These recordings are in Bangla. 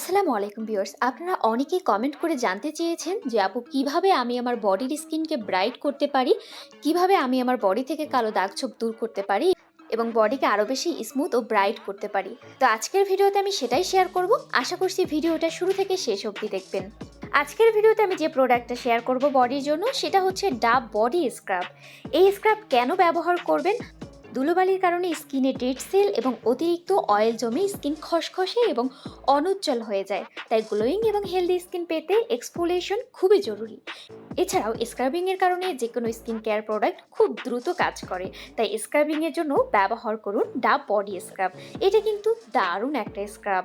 আসসালামু আলাইকুম ভিউয়ার্স। আপনারা অনেকেই কমেন্ট করে জানতে চেয়েছেন যে আপু, কীভাবে আমি আমার বডির স্কিনকে ব্রাইট করতে পারি? কীভাবে আমি আমার বডি থেকে কালো দাগ ছোপ দূর করতে পারি? এবং বডিকে আরও বেশি স্মুথ ও ব্রাইট করতে পারি। তো আজকের ভিডিওতে আমি সেটাই শেয়ার করব। আশা করছি ভিডিওটা শুরু থেকে শেষ অবধি দেখবেন। আজকের ভিডিওতে আমি যে প্রোডাক্টটা শেয়ার করব বডির জন্য, সেটা হচ্ছে ডাব বডি স্ক্রাব এই স্ক্রাব কেন ব্যবহার করবেন? ধুলোবালির কারণে স্কিনে ডেড সেল এবং অতিরিক্ত অয়েল জমে স্কিন খসখসে এবং অনুজ্জ্বল হয়ে যায়। তাই গ্লোয়িং এবং হেলদি স্কিন পেতে এক্সফোলিয়েশন খুবই জরুরি। এছাড়াও স্ক্রাবিংয়ের কারণে যে কোনো স্কিন কেয়ার প্রোডাক্ট খুব দ্রুত কাজ করে। তাই স্ক্রাবিংয়ের জন্য ব্যবহার করুন ডাব বডি স্ক্রাব। এটা কিন্তু দারুণ একটা স্ক্রাব।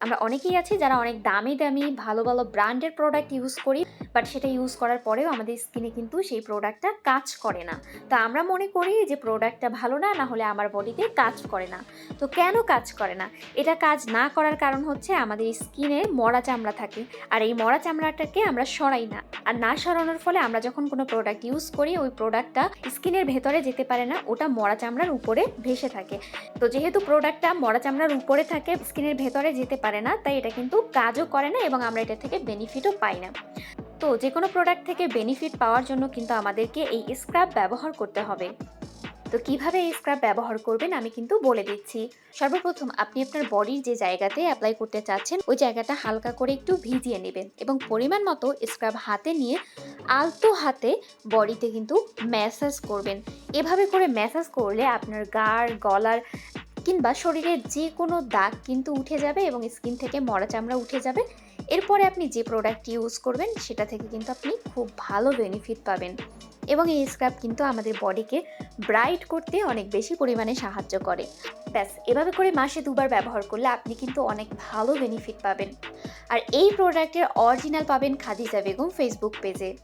আমরা অনেকেই আছি যারা অনেক দামি দামি ভালো ভালো ব্র্যান্ডের প্রোডাক্ট ইউজ করি। বাট সেটা ইউজ করার পরেও আমাদের স্কিনে কিন্তু সেই প্রোডাক্টটা কাজ করে না। তো আমরা মনে করি যে প্রোডাক্টটা ভালো না না হলে আমার বডিতে কাজ করে না। তো কেন কাজ করে না? এটা কাজ না করার কারণ হচ্ছে আমাদের স্কিনে মরা চামড়া থাকে। আর এই মরা চামড়াটাকে আমরা সরাই না। আর না সরানোর ফলে আমরা যখন কোনো প্রোডাক্ট ইউজ করি, ওই প্রোডাক্টটা স্কিনের ভেতরে যেতে পারে না, ওটা মরা চামড়ার উপরে ভেসে থাকে। তো যেহেতু প্রোডাক্টটা মরা চামড়ার উপরে থাকে স্কিনের ভেতরে যেতে পারে না, তাই এটা কিন্তু কাজও করে না এবং আমরা এটা থেকে বেনিফিটও পাই না। তো যে কোনো প্রোডাক্ট থেকে বেনিফিট পাওয়ার জন্য কিন্তু আমাদেরকে এই স্ক্রাব ব্যবহার করতে হবে। তো কীভাবে এই স্ক্রাব ব্যবহার করবেন আমি কিন্তু বলে দিচ্ছি। সর্বপ্রথম আপনি আপনার বডির যে জায়গাতে অ্যাপ্লাই করতে চাচ্ছেন, ওই জায়গাটা হালকা করে একটু ভিজিয়ে নেবেন এবং পরিমাণ মতো স্ক্রাব হাতে নিয়ে আলতো হাতে বডিতে কিন্তু ম্যাসাজ করবেন। এভাবে করে ম্যাসাজ করলে আপনার গাড়, গলার কিংবা শরীরের যে কোনো দাগ কিন্তু উঠে যাবে এবং স্কিন থেকে মরা চামড়া উঠে যাবে। এরপরে আপনি যে প্রোডাক্ট ইউজ করবেন, সেটা থেকে কিন্তু আপনি খুব ভালো বেনিফিট পাবেন। এবং এই স্ক্রাব কিন্তু আমাদের বডিকে ব্রাইট করতে অনেক বেশি পরিমাণে সাহায্য করে। ব্যাস, এভাবে করে মাসে দুবার ব্যবহার করলে আপনি কিন্তু অনেক ভালো বেনিফিট পাবেন। আর এই প্রোডাক্টের অরিজিনাল পাবেন খাদিজা বেগম ফেসবুক পেজে।